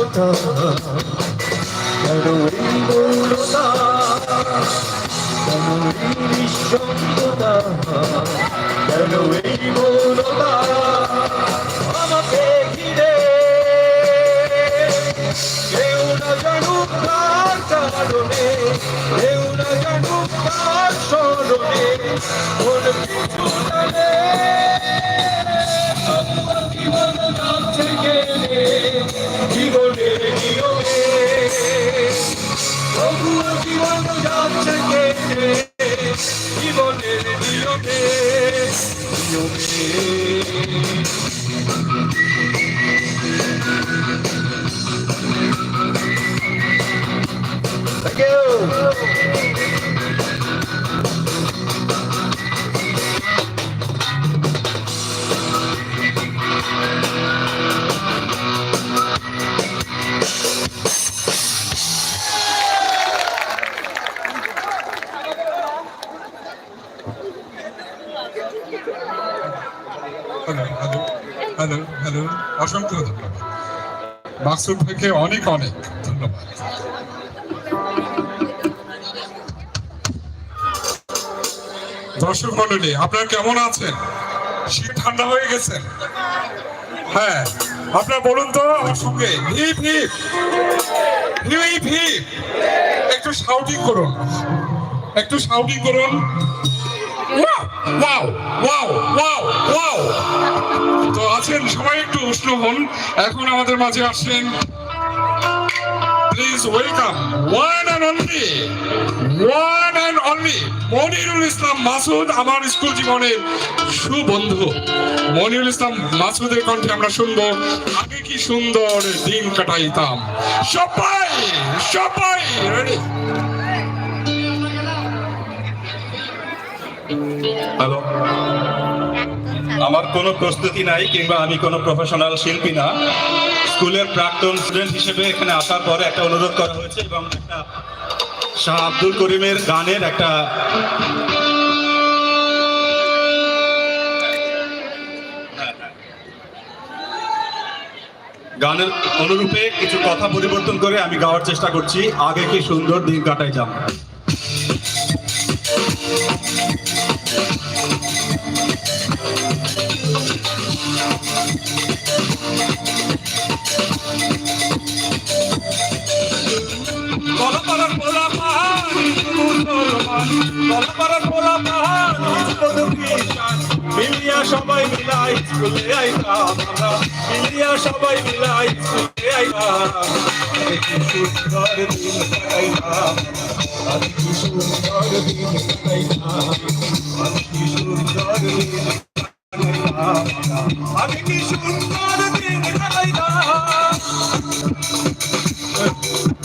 কথা। মৌনতা কেন এই নিঃসঙ্গতা কেন এই মৌনতা আমাকে ঘিরে। কেউ না জানুক কার কারণে, কেউ না জানুক কার স্মরণে Thank you. Hello hello hello hello, অসংখ্য ধন্যবাদ। থেকে অনেক অনেক ধন্যবাদ। দর্শক মন্ডলী আপনারা কেমন আছেন? শীত ঠান্ডা হয়ে গেছেন হ্যাঁ আপনারা বলুন তো সঙ্গে একটু শাউটিং করুন। একটু শাউটিং করুন। ওয়াও ওয়াও ওয়াও ওয়াও তো আছেন সবাই একটু উষ্ণ হন। এখন আমাদের মাঝে আসছেন। Please welcome one and only one and only Monirul Islam Masud, আমার স্কুল জীবনের সুবন্ধু। মনিরুল ইসলাম মাসুদের কণ্ঠে আমরা শুনব, আগে কি সুন্দর দিন কাটাইতাম। সবাই সবাই রেডি হ্যালো আমার কোনো প্রস্তুতি নাই কিংবা আমি কোনো প্রফেশনাল শিল্পী না। স্কুলের প্রাক্তন স্টুডেন্ট হিসেবে এখানে আসার পরে একটা অনুরোধ করা হয়েছে এবং একটা শাহ আব্দুল করিমের গানের একটা গানের অনুরূপে কিছু কথা পরিবর্তন করে আমি গাওয়ার চেষ্টা করছি। আগে কি সুন্দর দিন কাটাই যাব পাহাড় খ্রিস্টান মিলিয়া সবাই মিলাই স্কুলে আইতাম আমরা। মিলিয়া সবাই মিলাই স্কুলে আরে কি সুন্দর